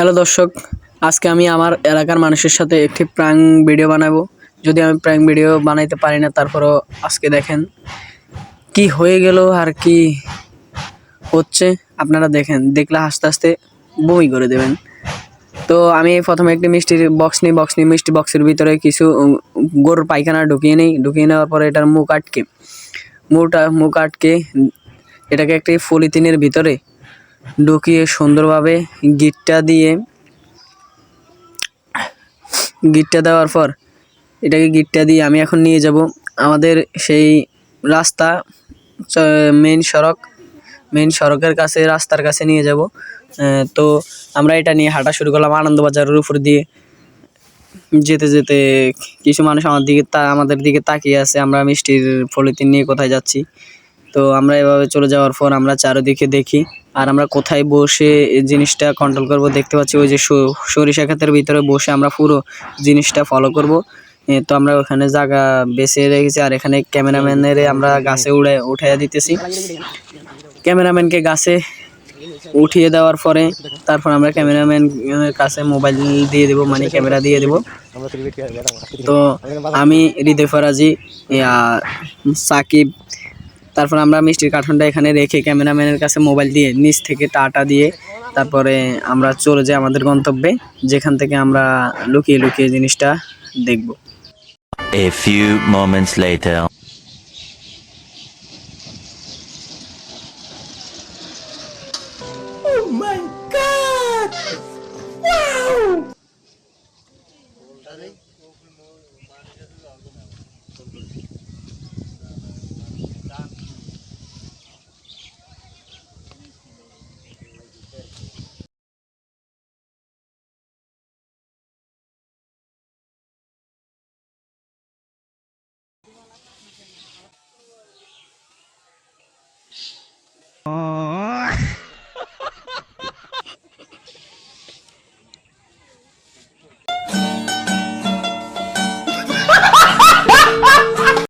Hello দর্শক, আজকে আমি আমার এলাকার মানুষের সাথে একটি প্রাং ভিডিও বানাবো। যদি আমি প্রাং ভিডিও বানাইতে পারি না, তারপরও আজকে দেখেন কি হয়ে গেল আর কি হচ্ছে। আপনারা দেখেন, দেখলে আস্তে আস্তে বমি করে দেবেন। তো আমি প্রথমে একটি মিষ্টির বক্স নিই বক্স নিই মিষ্টি বক্সের ভিতরে কিছু গরুর পায়খানা ঢুকিয়ে নিই। ঢুকিয়ে নেওয়ার পরে এটার মুখ আটকে, মুখটা, মুখ আটকে, এটাকে একটি পলিথিনের ভিতরে ঢুকিয়ে সুন্দরভাবে গিটটা দিয়ে, গিটটা দেওয়ার পর এটাকে গিটটা দিয়ে আমি এখন নিয়ে যাব। আমাদের সেই রাস্তা মেন সড়ক মেন সড়কের কাছে, রাস্তার কাছে নিয়ে যাব। তো আমরা এটা নিয়ে হাঁটা শুরু করলাম আনন্দবাজারের উপর দিয়ে। যেতে যেতে কিছু মানুষ আমার দিকে তা, আমাদের দিকে তাকিয়ে আছে। আমরা মিষ্টির পলিথিন নিয়ে কোথায় যাচ্ছি। তো আমরা এভাবে চলে যাওয়ার পর আমরা চারিদিকে দেখি আর আমরা কোথায় বসে জিনিসটা কন্ট্রোল করব দেখতে পাচ্ছি ওই যে সরিষা ক্ষেতের ভিতরে বসে আমরা পুরো জিনিসটা ফলো করব। তো আমরা ওখানে জায়গা বেছে রেখেছি আর এখানে ক্যামেরাম্যানের আমরা গাছে উড়ে, উঠাইয়া দিতেছি। ক্যামেরাম্যানকে গাছে উঠিয়ে দেওয়ার পরে তারপর আমরা ক্যামেরাম্যানের কাছে মোবাইল দিয়ে দেবো মানে ক্যামেরা দিয়ে দেবো। তো আমি হৃদয় ফরাজি সাকিব তারপর আমরা মিষ্টির কার্টনটা এখানে রেখে ক্যামেরাম্যানের কাছে মোবাইল দিয়ে নিচ থেকে টাটা দিয়ে তারপরে আমরা চলে যাই আমাদের গন্তব্যে যেখান থেকে আমরা লুকিয়ে লুকিয়ে জিনিসটা দেখব A few moments later. Oh my